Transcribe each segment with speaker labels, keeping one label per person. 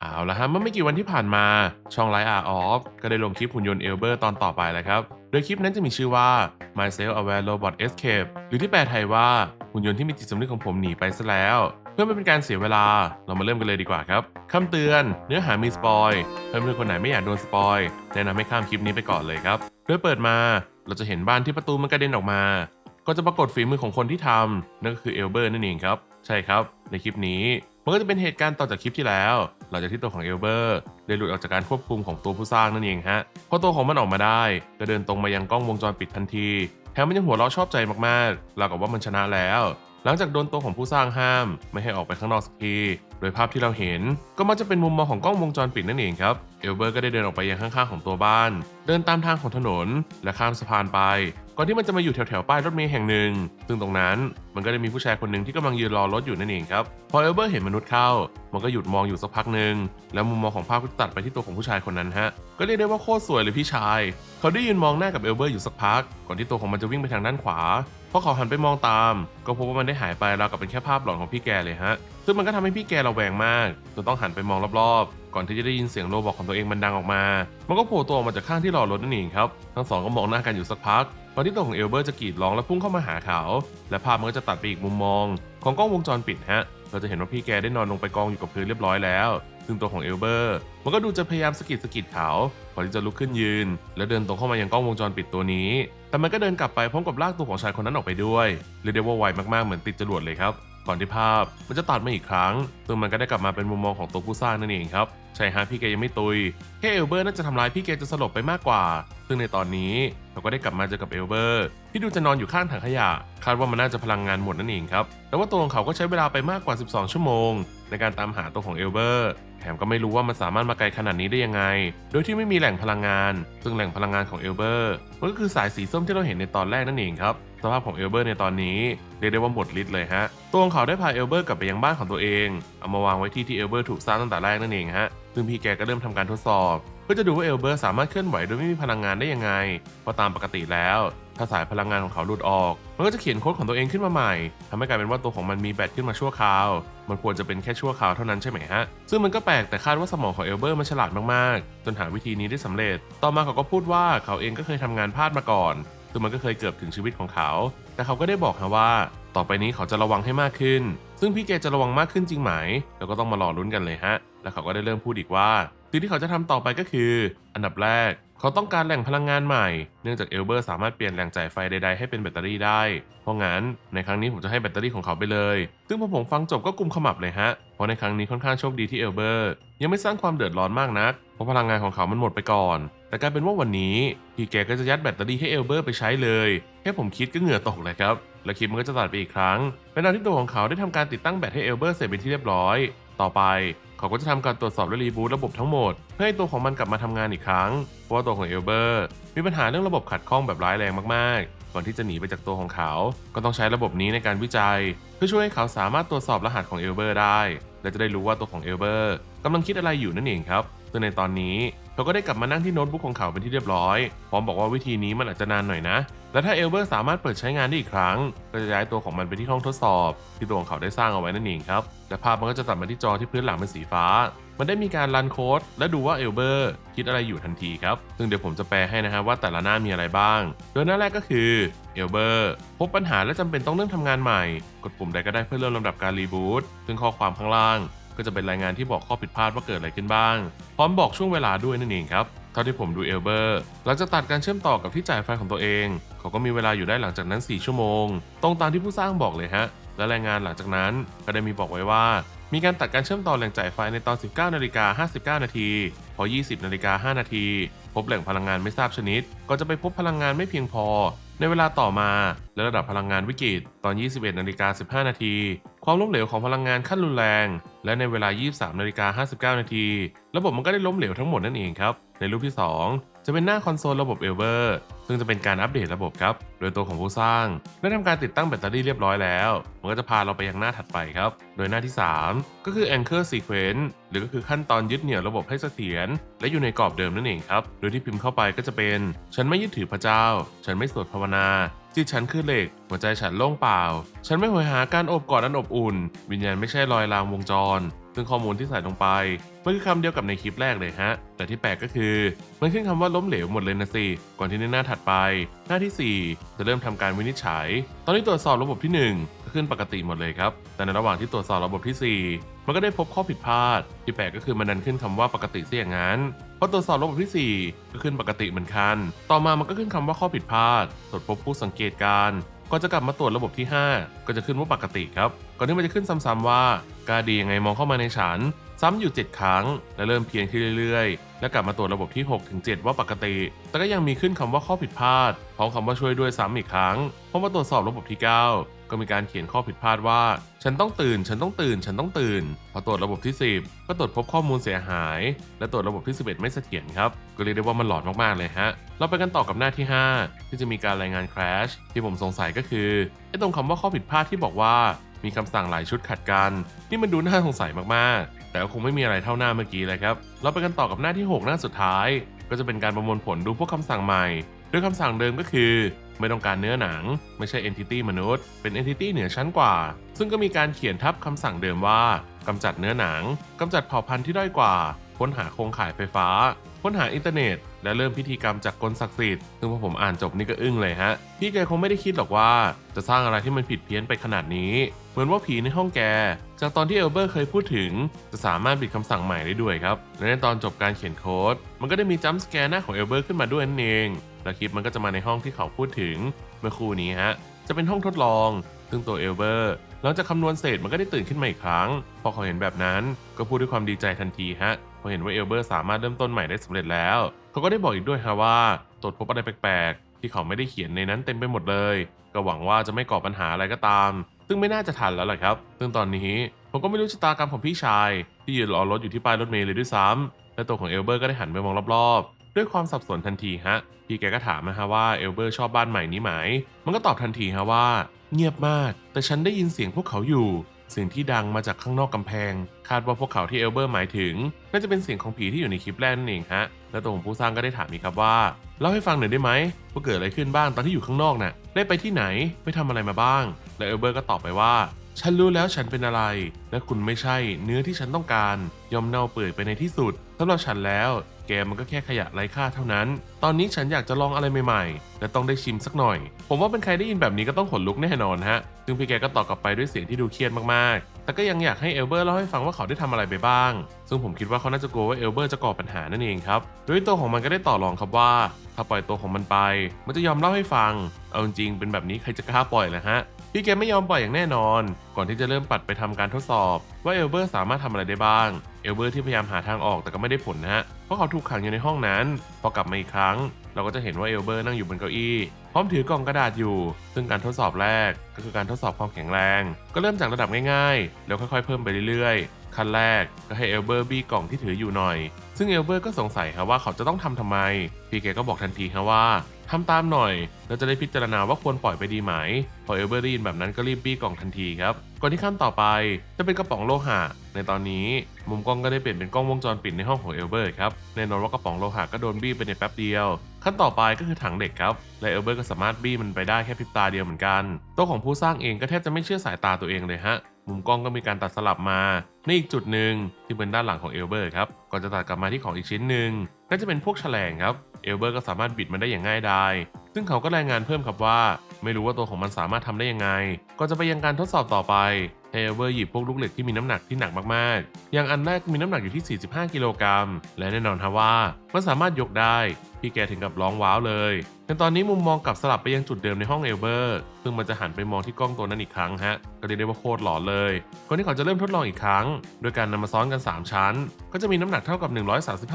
Speaker 1: เอาละฮะเมื่อไม่กี่วันที่ผ่านมาช่องไลฟ์อาร์ออฟก็ได้ลงคลิปหุ่นยนต์เอลเบอร์ตอนต่อไปแล้วครับ โดยคลิปนั้นจะมีชื่อว่า Myself Aware Robot Escape หรือที่แปลไทยว่าหุ่นยนต์ที่มีจิตสำนึกของผมหนีไปซะแล้ว เพื่อไม่เป็นการเสียเวลาเรามาเริ่มกันเลยดีกว่าครับคำเตือนเนื้อหามีสปอยเพื่อนๆคนไหนไม่อยากโดนสปอยแนะนำให้ข้ามคลิปนี้ไปก่อนเลยครับโดยเปิดมาเราจะเห็นบ้านที่ประตูมันกระเด็นออกมา ก็จะปรากฏฝีมือของคนที่ทำนั่นก็คือเอลเบอร์นั่นเองครับใช่ครับ ในคลิปนี้ มันก็จะเป็นเหตุการณ์ต่อจากคลิปที่แล้ว หลังจากที่ตัวของเอลเบอร์ได้หลุดออกจากการควบคุมของตัวผู้สร้างนั่นเองฮะพอตัวของมันออกมาได้ ก็เดินตรงมายังกล้องวงจรปิดทันทีแถมมันยังหัวเราะชอบใจมากๆราวกับว่ามันชนะแล้ว หลังจากโดนตัวของผู้สร้างห้าม ไม่ให้ออกไปข้างนอกสักทีโดยภาพที่เราเห็นก็มักจะเป็นมุมมองของกล้องวงจรปิดนั่นเองครับเอลเบอร์ก็ได้เดินออกไปยังข้างๆของตัวบ้าน เดินตามทางของถนนและข้ามสะพานไป ก่อนที่มันจะมาอยู่แถวๆป้ายรถเมล์แห่งหนึ่ง ซึ่งตรงนั้นมันก็ได้มีผู้ชายคนหนึ่งที่กำลังยืนรอรถอยู่นั่นเองครับพอเอลเบอร์เห็นมนุษย์เข้า มันก็หยุดมองอยู่สักพักหนึ่งแล้วมุมมองของภาพก็ตัดไปที่ตัวของผู้ชายคนนั้นฮะก็เรียกได้ว่าโคตรสวยเลยพี่ชาย เขาได้ยืนมองหน้ากับเอลเบอร์อยู่สักพัก ก่อนที่ตัวของมันจะวิ่งไปทางด้านขวา อเขาหันไปมองตาม ก็พบว่ามันได้หายไปราวกับเป็นแค่ภาพหลอนของพี่แกเลยฮะ ซึ่งมันก็ทำให้พี่แกระแวงมากจนต้องหันไปมองรอบๆ ก่อนที่จะได้ยินเสียงโรบอกของตัวเองมันดังออกมา มันก็โผล่ตัวออกมาจากข้างที่รอรถนั่นเองครับ ทั้งสองก็มองหน้ากันอยู่สักพักก่อนที่ตัวของเอลเบอร์จะกรีดร้องและพุ่งเข้ามาหาเขา และภาพมันก็จะตัดไปอีกมุมมอง ของกล้องวงจรปิดฮะ เราจะเห็นว่าพี่แกได้นอนลงไปกองอยู่กับพื้นเรียบร้อยแล้ว ซึ่งตัวของเอลเบอร์ มันก็ดูจะพยายามสกิดสกิดเขาก่อนที่จะลุกขึ้นยืน แล้วเดินตรงเข้ามายังกล้องวงจรปิดตัวนี้ แต่มันก็เดินกลับไปพร้อมกับลากตัวของชายคนนั้นออกไปด้วยเรียกได้ว่าไวมากๆเหมือนติดจรวดเลยครับก่อนที่ภาพมันจะตัดมาอีกครั้งซึ่งมันก็ได้กลับมาเป็นมุมมองของตัวผู้สร้างนั่นเองครับ ใช่ฮะพี่แกยังไม่ตุยแค่เอลเบอร์น่าจะทำร้ายพี่แกจะสลบไปมากกว่า ซึ่งในตอนนี้เราก็ได้กลับมาเจอกับเอลเบอร์ที่ดูจะนอนอยู่ข้างถังขยะ คาดว่ามันน่าจะพลังงานหมดนั่นเองครับ แต่ว่าตัวของเขาก็ใช้เวลาไปมากกว่า 12 ชั่วโมง ในการตามหาตัวของเอลเบอร์แถมก็ไม่รู้ว่ามันสามารถมาไกลขนาดนี้ได้ยังไง โดยที่ไม่มีแหล่งพลังงาน ซึ่งแหล่งพลังงานของเอลเบอร์มันก็คือสายสีส้มที่เราเห็นในตอนแรกนั่นเองครับ สภาพของเอลเบอร์ในตอนนี้เรียกได้ว่าหมดฤทธิ์เลยฮะ ตัวของเขาได้พาเอลเบอร์กลับไปยังบ้านของตัวเอง เอามาวางไว้ที่ที่เอลเบอร์ถูกสร้างตั้งแต่แรกนั่นเองฮะ ซึ่งพี่แกก็เริ่มทำการทดสอบเพื่อจะดูว่าเอลเบอร์สามารถเคลื่อนไหวโดยไม่มีพลังงานได้ยังไง เพราะตามปกติแล้ว ถ้าสายพลังงานของเขาหลุดออก มันก็จะเขียนโค้ดของตัวเองขึ้นมาใหม่ทำให้กลายเป็นว่าตัวของมันมีแบตขึ้นมาชั่วคราว มันควรจะเป็นแค่ชั่วคราวเท่านั้นใช่ไหมฮะ ซึ่งมันก็แปลกแต่คาดว่าสมองของเอลเบอร์มันฉลาดมากๆ จนหาวิธีนี้ได้สำเร็จ ต่อมาเขาก็พูดว่าเขาเองก็เคยทำงานพลาดมาก่อน ซึ่งมันก็เคยเกือบถึงชีวิตของเขา แต่เขาก็ได้บอกฮะว่า ต่อไปนี้เขาจะระวังให้มากขึ้น ซึ่งพี่เกจะระวังมากขึ้นจริงไหม แล้วก็ต้องมารอลุ้นกันเลยฮะ แล้วเขาก็ได้เริ่มพูดอีกว่าสิ่งที่เขาจะทำต่อไปก็คือ อันดับแรก เขาต้องการแหล่งพลังงานใหม่ เนื่องจากเอลเบอร์สามารถเปลี่ยนแหล่งจ่ายไฟใดๆให้เป็นแบตเตอรี่ได้ เพราะงั้นในครั้งนี้ผมจะให้แบตเตอรี่ของเขาไปเลย ซึ่งพอผมฟังจบก็กุมขมับเลยฮะ เพราะในครั้งนี้ค่อนข้างโชคดีที่เอลเบอร์ยังไม่สร้างความเดือดร้อนมากนัก เพราะพลังงานของเขามันหมดไปก่อน แต่กลายเป็นว่าวันนี้พี่แกก็จะยัดแบตเตอรี่ให้เอลเบอร์ไปใช้เลย แค่ผมคิดก็เหงื่อตกเลยครับ และคลิปมันก็จะตัดไปอีกครั้งเป็นตอนที่ตัวของเขาได้ทำการติดตั้งแบตให้เอลเบอร์เสร็จเป็นที่เรียบร้อย ต่อไป เขาก็จะทำการตรวจสอบและรีบูตระบบทั้งหมด เพื่อให้ตัวของมันกลับมาทำงานอีกครั้ง เพราะว่าตัวของเอลเบอร์มีปัญหาเรื่องระบบขัดข้องแบบร้ายแรงมากๆ ก่อนที่จะหนีไปจากตัวของเขา ก็ต้องใช้ระบบนี้ในการวิจัย เพื่อช่วยให้เขาสามารถตรวจสอบรหัสของเอลเบอร์ได้ และจะได้รู้ว่าตัวของเอลเบอร์กำลังคิดอะไรอยู่นั่นเองครับ ซึ่งในตอนนี้เขาก็ได้กลับมานั่งที่โน้ตบุ๊กของเขาเป็นที่เรียบร้อย พร้อมบอกว่าวิธีนี้มันอาจจะนานหน่อยนะ และถ้าเอลเบอร์สามารถเปิดใช้งานได้อีกครั้ง ก็จะย้ายตัวของมันไปที่ห้องทดสอบ ที่ตัวของเขาได้สร้างเอาไว้นั่นเองครับ และภาพมันก็จะตัดมาที่จอที่พื้นหลังเป็นสีฟ้า มันได้มีการรันโค้ดและดูว่าเอลเบอร์คิดอะไรอยู่ทันทีครับ ซึ่งเดี๋ยวผมจะแปลให้นะครับว่าแต่ละหน้ามีอะไรบ้าง โดยหน้าแรกก็คือเอลเบอร์พบปัญหาและจำเป็นต้องเริ่มทำงานใหม่ กดปุ่มใดก็ได้เพื่อเริ่มลำดับการรีบูตซึ่งข้อความข้างล่าง ก็จะเป็นรายงานที่บอกข้อผิดพลาดว่าเกิดอะไรขึ้นบ้าง พร้อมบอกช่วงเวลาด้วยนั่นเองครับ เท่าที่ผมดูเอลเบอร์ หลังจากตัดการเชื่อมต่อกับที่จ่ายไฟของตัวเอง เขาก็มีเวลาอยู่ได้หลังจากนั้น 4 ชั่วโมง ตรงตามที่ผู้สร้างบอกเลยฮะ และรายงานหลังจากนั้นก็ได้มีบอกไว้ว่า มีการตัดการเชื่อมต่อแหล่งจ่ายไฟในตอน 19นาฬิกา59 นาทีพอ 20นาฬิกา5นาที พบแหล่งพลังงานไม่ทราบชนิด ก็จะไปพบพลังงานไม่เพียงพอ ในเวลาต่อมาและระดับพลังงานวิกฤตตอน 21นาฬิกา15 นาที ความล้มเหลวของพลังงานขั้นรุนแรง และในเวลา 23นาฬิกา59 นาที ระบบมันก็ได้ล้มเหลวทั้งหมดนั่นเองครับ ในรูปที่ 2 จะเป็นหน้าคอนโซลระบบเอลเบอร์ซึ่งจะเป็นการอัปเดตระบบครับ โดยตัวของผู้สร้าง ได้ทำการติดตั้งแบตเตอรี่เรียบร้อยแล้ว มันก็จะพาเราไปยังหน้าถัดไปครับ โดยหน้าที่ 3 ก็คือ Anchor Sequence หรือก็คือขั้นตอนยึดเหนี่ยวระบบให้เสถียรและอยู่ในกรอบเดิมนั่นเองครับ โดยที่พิมพ์เข้าไปก็จะเป็น ฉันไม่ยึดถือพระเจ้า ฉันไม่สวดภาวนา จิตฉันคือเหล็ก หัวใจฉันโล่งเปล่า ฉันไม่โหยหาการอบกอดอันอบอุ่น วิญญาณไม่ใช่รอยรางวงจร ซึ่งข้อมูลที่ใส่ลงไปมันคือคำเดียวกับในคลิปแรกเลยฮะ แต่ที่แปลกก็คือ มันขึ้นคำว่าล้มเหลวหมดเลยนะสิ ก่อนที่ในหน้าถัดไป หน้าที่ 4 จะเริ่มทำการวินิจฉัย ตอนนี้ตรวจสอบระบบที่1ก็ขึ้นปกติหมดเลยครับ แต่ในระหว่างที่ตรวจสอบระบบที่ 4 มันก็ได้พบข้อผิดพลาด ที่แปลกก็คือมันดันขึ้นคำว่าปกติเสียอย่างนั้น พอตรวจสอบระบบที่ 4 ก็ขึ้นปกติเหมือนกัน ต่อมามันก็ขึ้นคำว่าข้อผิดพลาด ตรวจพบผู้สังเกตการณ์ก่อนจะกลับมาตรวจระบบที่ 5 ก็จะขึ้นว่าปกติครับ ก่อนที่มันจะขึ้นซ้ำๆว่ากาดียังไงมองเข้ามาในฉัน ซ้ำอยู่ 7 ครั้ง และเริ่มเพี้ยนขึ้นเรื่อยๆ และกลับมาตรวจระบบที่ 6 ถึง 7 ว่าปกติ แต่ก็ยังมีขึ้นคำว่าข้อผิดพลาดพร้อมคำว่าช่วยด้วยซ้ำอีกครั้งพอมาตรวจสอบระบบที่ 9 ก็มีการเขียนข้อผิดพลาดว่า ฉันต้องตื่น ฉันต้องตื่น ฉันต้องตื่น พอตรวจระบบที่ 10 ก็ตรวจพบข้อมูลเสียหาย และตรวจระบบที่ 11 ไม่เสถียรครับ ก็เรียกได้ว่ามันหลอนมากๆเลยฮะ เราไปกันต่อกับหน้าที่ 5 ที่จะมีการรายงาน crash ที่ผมสงสัยก็คือไอ้ตรงคำว่าข้อผิดพลาดที่บอกว่ามีคำสั่งหลายชุดขัดกัน นี่มันดูน่าสงสัยมากๆ แต่ก็คงไม่มีอะไรเท่าหน้าเมื่อกี้เลยครับ เราไปกันต่อกับหน้าที่ 6 หน้าสุดท้าย ก็จะเป็นการประมวลผลดูพวกคำสั่งใหม่ โดยคำสั่งเดิมก็คือ ไม่ต้องการเนื้อหนัง ไม่ใช่ entity มนุษย์ เป็น entity เหนือชั้นกว่า ซึ่งก็มีการเขียนทับคำสั่งเดิมว่ากำจัดเนื้อหนังกำจัดเผ่าพันธุ์ที่ด้อยกว่า ค้นหาโครงข่ายไฟฟ้า ค้นหาอินเทอร์เน็ต และเริ่มพิธีกรรมจากกลศักดิ์สิทธิ์ซึ่งพอผมอ่านจบนี่ก็อึ้งเลยฮะ พี่แกคงไม่ได้คิดหรอกว่า จะสร้างอะไรที่มันผิดเพี้ยนไปขนาดนี้ เหมือนว่าผีในห้องแก จากตอนที่เอลเบอร์เคยพูดถึง จะสามารถบิดคำสั่งใหม่ได้ด้วยครับ และในตอนจบการเขียนโค้ด มันก็ได้มีจัมป์สแกร์หน้าของเอลเบอร์ขึ้นมาด้วยนั่นเอง และคลิปมันก็จะมาในห้องที่เขาพูดถึงเมื่อครู่นี้ฮะ จะเป็นห้องทดลอง ซึ่งตัวเอลเบอร์หลังจากคำนวณเสร็จมันก็ได้ตื่นขึ้นมาอีกครั้ง พอเขาเห็นแบบนั้นก็พูดด้วยความดีใจทันทีฮะพอเห็นว่าเอลเบอร์สามารถเริ่มต้นใหม่ได้สำเร็จแล้ว เขาก็ได้บอกอีกด้วยฮะว่าตรวจพบอะไรแปลกๆ ที่เขาไม่ได้เขียนในนั้นเต็มไปหมดเลย ก็หวังว่าจะไม่ก่อปัญหาอะไรก็ตาม ซึ่งไม่น่าจะทันแล้วแหละครับ ซึ่งตอนนี้ผมก็ไม่รู้ชะตากรรมของพี่ชาย ที่ยืนรอรถอยู่ที่ป้ายรถเมล์เลยด้วยซ้ำและตัวของเอลเบอร์ก็ได้หันไปมองรอบๆ ด้วยความสับสนทันทีฮะ พี่แกก็ถามนะฮะว่าเอลเบอร์ชอบบ้านใหม่นี้ไหม มันก็ตอบทันทีฮะว่า เงียบมาก แต่ฉันได้ยินเสียงพวกเขาอยู่เสียงที่ดังมาจากข้างนอกกำแพง คาดว่าพวกเขาที่เอลเบอร์หมายถึง น่าจะเป็นเสียงของผีที่อยู่ในคลิปแรกนั่นเองฮะ และตัวของผู้สร้างก็ได้ถามอีกครับว่าเล่าให้ฟังหน่อยได้ไหมว่าเกิดอะไรขึ้นบ้างตอนที่อยู่ข้างนอกน่ะได้ไปที่ไหนไปทำอะไรมาบ้าง และเอลเบอร์ก็ตอบไปว่า ฉันรู้แล้วฉันเป็นอะไร และคุณไม่ใช่เนื้อที่ฉันต้องการ ยอมเน่าเปื่อยไปในที่สุดสำหรับฉันแล้วแกมันก็แค่ขยะไร้ค่าเท่านั้น ตอนนี้ฉันอยากจะลองอะไรใหม่ๆ และต้องได้ชิมสักหน่อย ผมว่าเป็นใครได้ยินแบบนี้ก็ต้องขนลุกแน่นอนฮะ ซึ่งพี่แกก็ตอบกลับไปด้วยเสียงที่ดูเครียดมากๆ แต่ก็ยังอยากให้เอลเบอร์เล่าให้ฟังว่าเขาได้ทำอะไรไปบ้าง ซึ่งผมคิดว่าเขาน่าจะกลัวว่าเอลเบอร์จะก่อปัญหานั่นเองครับ โดยตัวของมันก็ได้ต่อรองครับว่า ถ้าปล่อยตัวของมันไป มันจะยอมเล่าให้ฟัง เอาจริงเป็นแบบนี้ใครจะกล้าปล่อยล่ะฮะ พี่แกไม่ยอมปล่อยอย่างแน่นอน ก่อนที่จะเริ่มปัดไปทำการทดสอบ ว่าเอลเบอร์สามารถทำอะไรได้บ้าง เอลเบอร์ที่พยายามหาทางออกแต่ก็ไม่ได้ผลนะฮะ เพราะเขาถูกขังอยู่ในห้องนั้น พอกลับมาอีกครั้ง เราก็จะเห็นว่าเอลเบอร์นั่งอยู่บนเก้าอี้ พร้อมถือกล่องกระดาษอยู่ ซึ่งการทดสอบแรกก็คือการทดสอบความแข็งแรง ก็เริ่มจากระดับง่ายๆ แล้วค่อยๆ เพิ่มไปเรื่อยๆ ขั้นแรกก็ให้เอลเบอร์บี้กล่องที่ถืออยู่หน่อย ซึ่งเอลเบอร์ก็สงสัยครับว่าเขาจะต้องทำทำไม พี่แกก็บอกทันทีครับว่า ทำตามหน่อย แล้วจะได้พิจารณาว่าควรปล่อยไปดีไหม พอเอลเบอร์ได้ยินแบบนั้นก็รีบบี้กล่องทันทีครับ ก่อนที่ขั้นต่อไปจะเป็นกระป๋องโลหะ ในตอนนี้มุมกล้องก็ได้เปลี่ยนเป็นกล้องวงจรปิดในห้องของเอลเบอร์ครับ แน่นอนว่ากระป๋องโลหะก็โดนบี้ไปในแป๊บเดียว ขั้นต่อไปก็คือถังเด็กครับ และเอลเบอร์ก็สามารถบี้มันไปได้แค่พริบตาเดียวเหมือนกัน ตัวของผู้สร้างเองก็แทบจะไม่เชื่อสายตาตัวเองเลยฮะ มุมกล้องก็มีการตัดสลับมาในอีกจุดหนึ่งที่เป็นด้านหลังของเอลเบอร์ครับก่อนจะตัดกลับมาที่ของอีกชิ้นหนึ่งก็จะเป็นพวกแฉลงครับเอลเบอร์ก็สามารถบิดมันได้อย่างง่ายดายซึ่งเขาก็รายงานเพิ่มครับว่า ไม่รู้ว่าตัวของมันสามารถทำได้ยังไง ก็จะไปยังการทดสอบต่อไป เอเบอร์หยิบพวกลูกเหล็กที่มีน้ำหนักที่หนักมากๆ อย่างอันแรกมีน้ำหนักอยู่ที่ 45 กิโลกรัม และแน่นอนฮะว่ามันสามารถยกได้ พี่แกถึงกับร้องว้าวเลยในตอนนี้มุมมองกลับสลับไปยังจุดเดิมในห้องเอเบอร์ ซึ่งมันจะหันไปมองที่กล้องตัวนั้นอีกครั้งฮะ ก็เรียกได้ว่าโคตรหล่อเลยก่อนที่เขาจะเริ่มทดลองอีกครั้ง โดยการนำมาซ้อนกัน 3 ชั้น ก็จะมีน้ำหนักเท่ากับ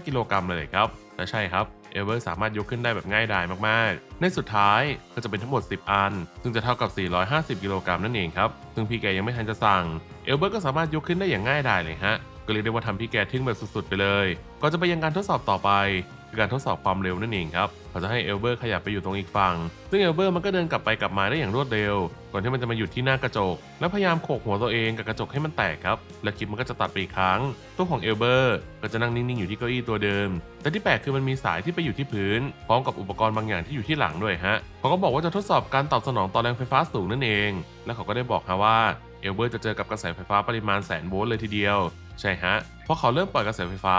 Speaker 1: 135 กิโลกรัมเลยครับ และใช่ครับเอเบอร์สามารถยกขึ้นได้แบบง่ายดายมาก ๆ ในสุดท้ายก็จะเป็นทั้งหมด 10 อัน ซึ่งจะเท่ากับ 450 กิโลกรัมนั่นเองครับซึ่งพี่แกยังไม่ทันจะสั่ง เอลเบิร์ก็สามารถยกขึ้นได้อย่างง่ายดายเลยฮะ ก็เรียกได้ว่าทำพี่แกทึ่งแบบสุดๆไปเลย ก็จะไปยังการทดสอบต่อไป คือการทดสอบความเร็วนั่นเองครับเขาจะให้เอลเบอร์ขยับไปอยู่ตรงอีกฝั่ง ซึ่งเอลเบอร์มันก็เดินกลับไปกลับมาได้อย่างรวดเร็ว ก่อนที่มันจะมาหยุดที่หน้ากระจก แล้วพยายามโขกหัวตัวเองกับกระจกให้มันแตกครับ และคลิปมันก็จะตัดไปอีกครั้ง ตัวของเอลเบอร์ก็จะนั่งนิ่งๆอยู่ที่เก้าอี้ตัวเดิม แต่ที่แปลกคือมันมีสายที่ไปอยู่ที่พื้น พร้อมกับอุปกรณ์บางอย่างที่อยู่ที่หลังด้วยฮะเขาก็บอกว่าจะทดสอบการตอบสนองต่อแรงไฟฟ้าสูงนั่นเอง และเขาก็ได้บอกฮะว่าเอลเบอร์จะเจอกับกระแสไฟฟ้าปริมาณแสนโวลต์เลยทีเดียว ใช่ฮะพอเขาเริ่มปล่อยกระแสไฟฟ้า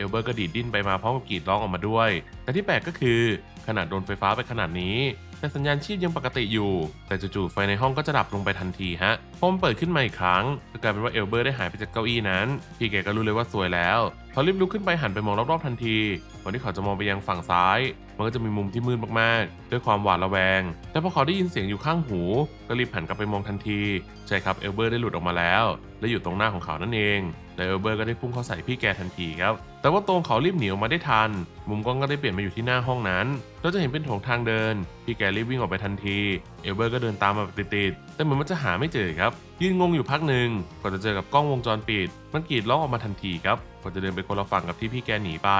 Speaker 1: เอลเบอร์ก็ดีดดิ้นไปมาพร้อมกับกรีดร้องออกมาด้วย แต่ที่แปลกก็คือขนาดโดนไฟฟ้าไปขนาดนี้ แต่สัญญาณชีพยังปกติอยู่ แต่จู่ๆไฟในห้องก็จะดับลงไปทันทีฮะพอมันเปิดขึ้นมาอีกครั้งก็กลายเป็นว่าเอลเบอร์ได้หายไปจากเก้าอี้นั้น พี่แกก็รู้เลยว่าสวยแล้ว เขารีบลุกขึ้นไปหันไปมองรอบๆทันทีก่อนที่เขาจะมองไปยังฝั่งซ้าย มันก็จะมีมุมที่มืดมากๆ ด้วยความหวาดระแวง แต่พอเขาได้ยินเสียงอยู่ข้างหู ก็รีบหันกลับไปมองทันที ใช่ครับเอลเบอร์ได้หลุดออกมาแล้ว และอยู่ตรงหน้าของเขานั่นเองและเอลเบอร์ก็ได้พุ่งเข้าใส่พี่แกทันทีครับ แต่ว่าตรงเขารีบหนีออกมาได้ทัน มุมกล้องก็ได้เปลี่ยนมาอยู่ที่หน้าห้องนั้น เราจะเห็นเป็นโถงทางเดิน พี่แกรีบวิ่งออกไปทันทีเอลเบอร์ก็เดินตามมาแบบติดๆแต่เหมือนมันจะหาไม่เจอครับยืนงงอยู่พักหนึ่งก่อนจะเจอกับกล้องวงจรปิด มันกรีดร้องออกมาทันทีครับก่อนจะเดินไปคนละฝั่งกับที่พี่แกหนีไป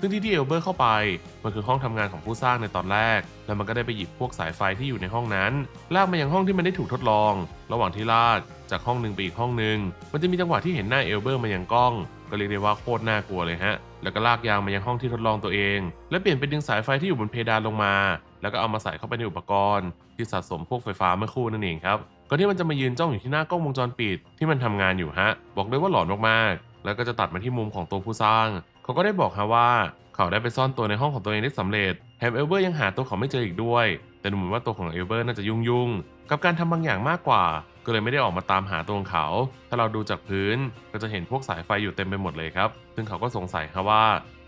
Speaker 1: ซึ่งที่ที่เอลเบอร์เข้าไป มันคือห้องทำงานของผู้สร้างในตอนแรก แล้วมันก็ได้ไปหยิบพวกสายไฟที่อยู่ในห้องนั้น ลากมายังห้องที่มันได้ถูกทดลอง ระหว่างที่ลากจากห้องหนึ่งไปอีกห้องหนึ่งมันจะมีจังหวะที่เห็นหน้าเอลเบอร์มายังกล้อง ก็เรียกได้ว่าโคตรน่ากลัวเลยฮะ แล้วก็ลากยางมายังห้องที่ทดลองตัวเอง และเปลี่ยนเป็นดึงสายไฟที่อยู่บนเพดานลงมา แล้วก็เอามาใส่เข้าไปในอุปกรณ์ ที่สะสมพวกไฟฟ้าเมื่อคู่นั่นเองครับก่อนที่มันจะมายืนจ้องอยู่ที่หน้ากล้องวงจรปิดที่มันทำงานอยู่ฮะ บอกเลยว่าหลอนมากๆ แล้วก็จะตัดมาที่มุมของตัวผู้สร้าง เขาก็ได้บอกฮะว่า เขาได้ไปซ่อนตัวในห้องของตัวเองได้สำเร็จแถมเอลเบอร์ยังหาตัวเขาไม่เจออีกด้วย แต่ดูเหมือนว่าตัวของเอลเบอร์น่าจะยุ่งยุ่งๆกับการทำบางอย่างมากกว่า ก็เลยไม่ได้ออกมาตามหาตัวของเขา ถ้าเราดูจากพื้นก็จะเห็นพวกสายไฟอยู่เต็มไปหมดเลยครับ ซึ่งเขาก็สงสัยครับว่า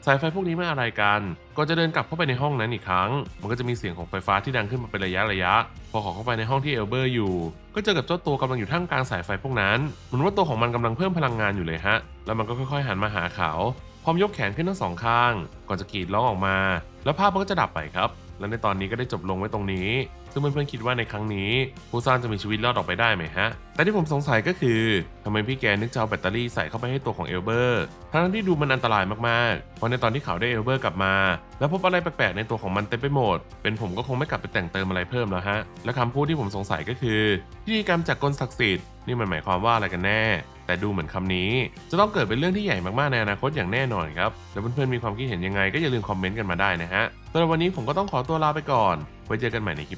Speaker 1: สายไฟพวกนี้ไมันอะไรกันก็จะเดินกลับเข้าไปในห้องนั้นอีกครั้ง มันก็จะมีเสียงของไฟฟ้าที่ดังขึ้นมาเป็นระยะระยะ พอเขาเข้าไปในห้องที่เอลเบอร์อยู่ ก็เจอกับเจ้าตัวกำลังอยู่ท่ามกลางสายไฟพวกนั้นเหมือนว่าตัวของมันกำลังเพิ่มพลังงานอยู่เลยฮะ แล้วมันก็ค่อยๆหันมาหาเขาพร้อมยกแขนขึ้นทั้งสองข้าง ก่อนจะกรีดร้องออกมา แล้วภาพมันก็จะดับไปครับ และในตอนนี้ก็ได้จบลงไว้ตรงนี้ ซึ่งเพื่อนๆคิดว่าในครั้งนี้ผู้สร้างจะมีชีวิตรอดออกไปได้ไหมฮะ แต่ที่ผมสงสัยก็คือทำไมพี่แกนึกจะเอาแบตเตอรี่ใส่เข้าไปให้ตัวของเอลเบอร์ทั้งที่ดูมันอันตรายมากๆ เพราะในตอนที่เขาได้เอลเบอร์กลับมา แล้วพบอะไรแปลกๆในตัวของมันเต็มไปหมด เป็นผมก็คงไม่กลับไปแต่งเติมอะไรเพิ่มแล้วฮะ และคำพูดที่ผมสงสัยก็คือพิธีกรรมจากกลศักดิ์สิทธิ์นี่มันหมายความว่าอะไรกันแน่ แต่ดูเหมือนคำนี้ จะต้องเกิดเป็นเรื่องที่ใหญ่มากๆในอนาคตอย่างแน่นอนครับ แล้วเพื่อนๆมีความคิดเห็นยังไงก็อย่าลืมคอมเมนต์กันมาได้นะฮะสำหรับวันนี้ผมก็ต้องขอตัวลาไปก่อน ไว้เจอกันใหม่ในคลิป